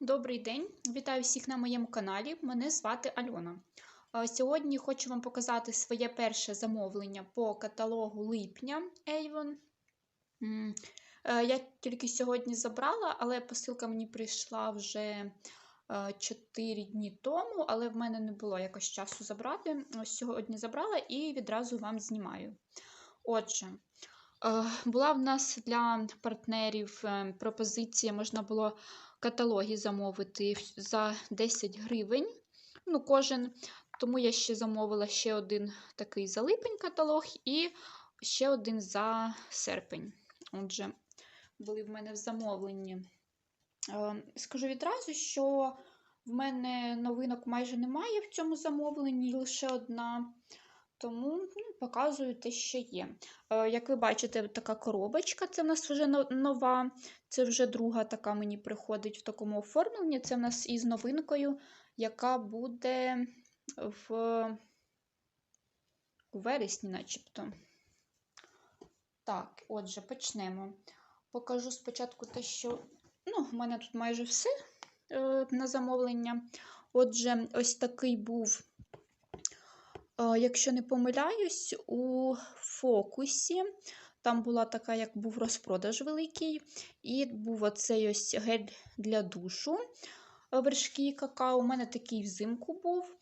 Добрий день! Вітаю всіх на моєму каналі. Мене звати Альона. Е, Сьогодні хочу вам показати своє перше замовлення по каталогу липня Avon. Е, Я тільки сьогодні забрала, але посилка мені прийшла вже 4 дні тому, але в мене не було якось часу забрати. Ось сьогодні забрала і відразу вам знімаю. Отже, е, була в нас для партнерів е, пропозиція, можна було каталоги замовити за 10 гривень. Ну, кожен. Тому я ще замовила ще один такий за липень каталог і ще один за серпень. Отже, були в мене в замовленні. Е, Скажу відразу, що в мене новинок майже немає в цьому замовленні, лише одна. Тому ну, показую те, що є. Е, Як ви бачите, така коробочка, це в нас вже нова. Це вже друга така мені приходить в такому оформленні. Це в нас із новинкою, яка буде в у вересні, начебто. Так, отже, почнемо. Покажу спочатку те, що ну, в мене тут майже все е, на замовлення. Отже, ось такий був, якщо не помиляюсь, у фокусі. Там була така, як був розпродаж великий, і був оцей ось гель для душу е, вершки какао. У мене такий взимку був.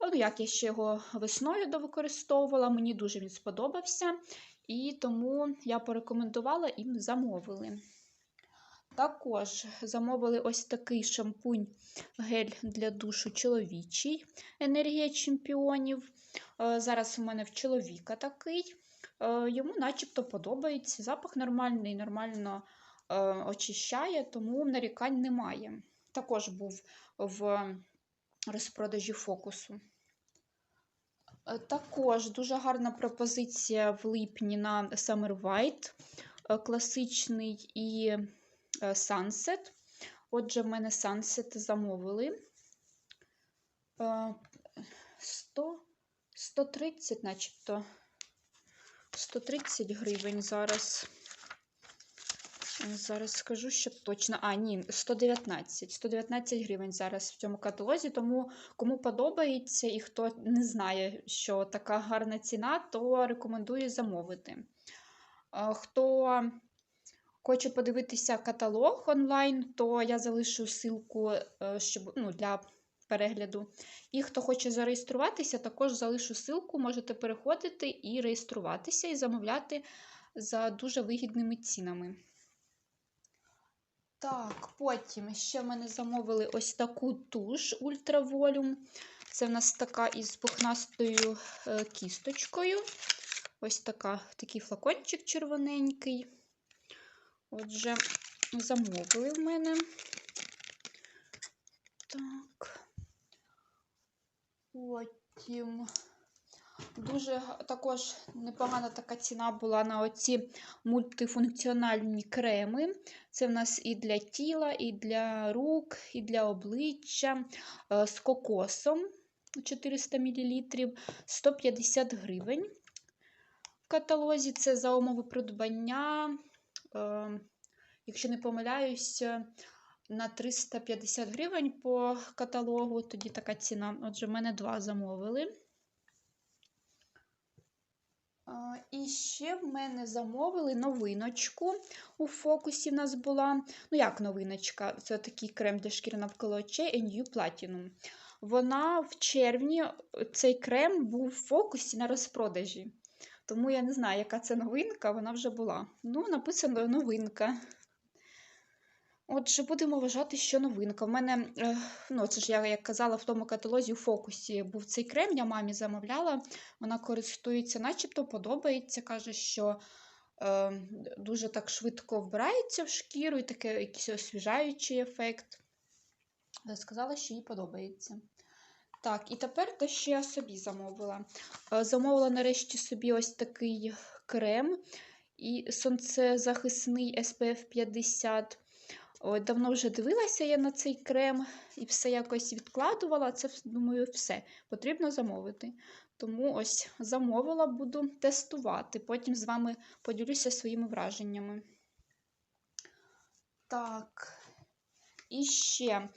Ну, як я ще його весною довикористовувала, мені дуже він сподобався, і тому я порекомендувала і замовили. Також замовили ось такий шампунь гель для душу чоловічий енергія чемпіонів. Е, Зараз у мене в чоловіка такий. Е, Йому начебто подобається. Запах нормальний, нормально е, очищає, тому нарікань немає. Також був в розпродажі фокусу. Також дуже гарна пропозиція в липні на Summer White, класичний і Sunset. Отже, в мене Sunset замовили. Е, 100, 130, начебто. 130 гривень зараз. Е, Зараз скажу, щоб точно. А, ні, 119. 119 гривень зараз в цьому каталозі. Тому кому подобається і хто не знає, що така гарна ціна, то рекомендую замовити. Е, Хто хоче подивитися каталог онлайн, то я залишу ссылку е, щоб, ну, для перегляду. І хто хоче зареєструватися, також залишу ссылку, можете переходити і реєструватися, і замовляти за дуже вигідними цінами. Так, потім ще в мене замовили ось таку туш Volume. Це в нас така із пухнастою е, кісточкою. Ось така, такий флакончик червоненький. Отже, замовили в мене. Так. Потім дуже також непогана така ціна була на оці мультифункціональні креми. Це в нас і для тіла, і для рук, і для обличчя е, з кокосом 400 мл, 150 гривень. В каталозі це за умови придбання, якщо не помиляюсь, е, на 350 гривень по каталогу, тоді така ціна. Отже, в мене два замовили. І ще в мене замовили новиночку. У фокусі в нас була. Ну, як новиночка? Це такий крем для шкіри навколо очей NU Platinum. Вона в червні, цей крем був в фокусі на розпродажі. Тому я не знаю, яка це новинка, вона вже була. Ну, написано новинка. Отже, будемо вважати, що новинка. У мене, е, ну, це ж я як казала, в тому каталозі у фокусі був цей крем, я мамі замовляла. Вона користується, начебто подобається. Каже, що е, дуже так швидко вбирається в шкіру і таке якийсь освіжаючий ефект. Сказала, що їй подобається. Так, і тепер те, що я собі замовила. Е, Замовила нарешті собі ось такий крем і сонцезахисний SPF 50. Ой, давно вже дивилася я на цей крем і все якось відкладувала. Це, думаю, все потрібно замовити. Тому ось замовила, буду тестувати. Потім з вами поділюся своїми враженнями. Так. І ще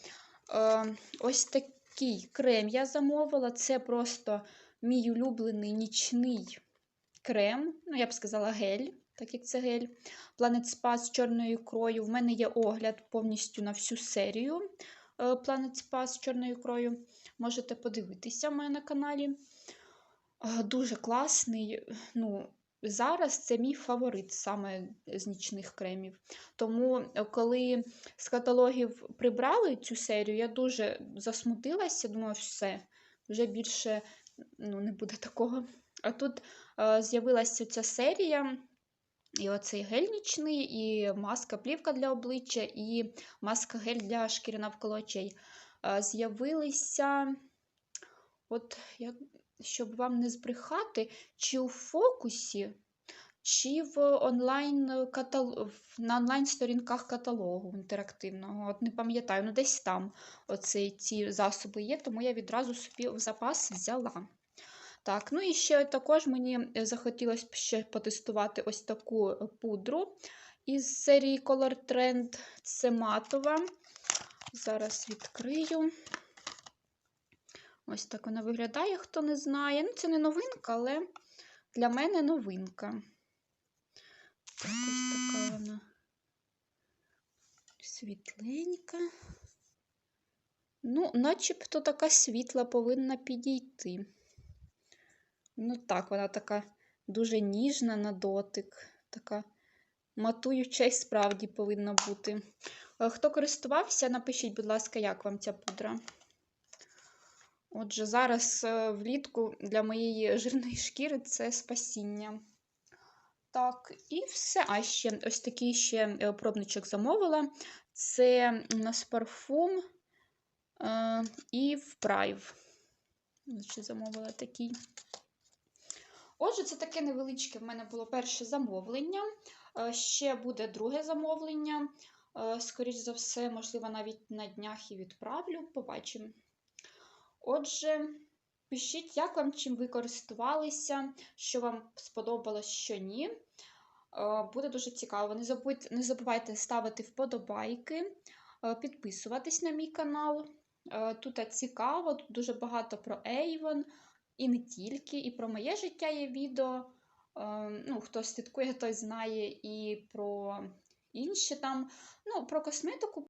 е, ось такий крем я замовила. Це просто мій улюблений нічний крем. Ну, я б сказала, гель, так як це гель. Planet Spa з чорною ікрою. В мене є огляд повністю на всю серію е, Planet Spa з чорною ікрою. Можете подивитися в мене на каналі. Е, Дуже класний. Ну, зараз це мій фаворит саме з нічних кремів. Тому, е, коли з каталогів прибрали цю серію, я дуже засмутилася. Думаю, все, вже більше ну, не буде такого. А тут е, з'явилася ця серія. І оцей гель нічний, і маска плівка для обличчя, і маска гель для шкіри навколо очей. Е, З'явилися, от як, щоб вам не збрехати, чи у фокусі, чи в онлайн катал... на онлайн-сторінках каталогу інтерактивного. От не пам'ятаю, ну десь там оці, ці засоби є, тому я відразу собі в запас взяла. Так, ну і ще також мені е, захотілося ще потестувати ось таку е, пудру із серії Color Trend. Це матова. Зараз відкрию. Ось так вона виглядає, хто не знає. Ну, це не новинка, але для мене новинка. Так, ось така вона світленька. Ну, начебто така світла повинна підійти. Ну так, вона така дуже ніжна на дотик, така матуюча і справді повинна бути. Е, Хто користувався, напишіть, будь ласка, як вам ця пудра. Отже, зараз е, влітку для моєї жирної шкіри це спасіння. Так, і все. А ще ось такий ще е, пробничок замовила. Це у нас парфум е, і впрайв. Ще замовила такий. Отже, це таке невеличке в мене було перше замовлення. Ще буде друге замовлення. Е, Скоріш за все, можливо, навіть на днях і відправлю. Побачимо. Отже, пишіть, як вам чим ви користувалися, що вам сподобалось, що ні. Е, Буде дуже цікаво. Не забудьте, не забувайте ставити вподобайки, е, підписуватись на мій канал. Е, Тут цікаво, тут дуже багато про Avon, і не тільки, і про моє життя є відео. Ну, хто слідкує, той знає, і про інші там. Ну, про косметику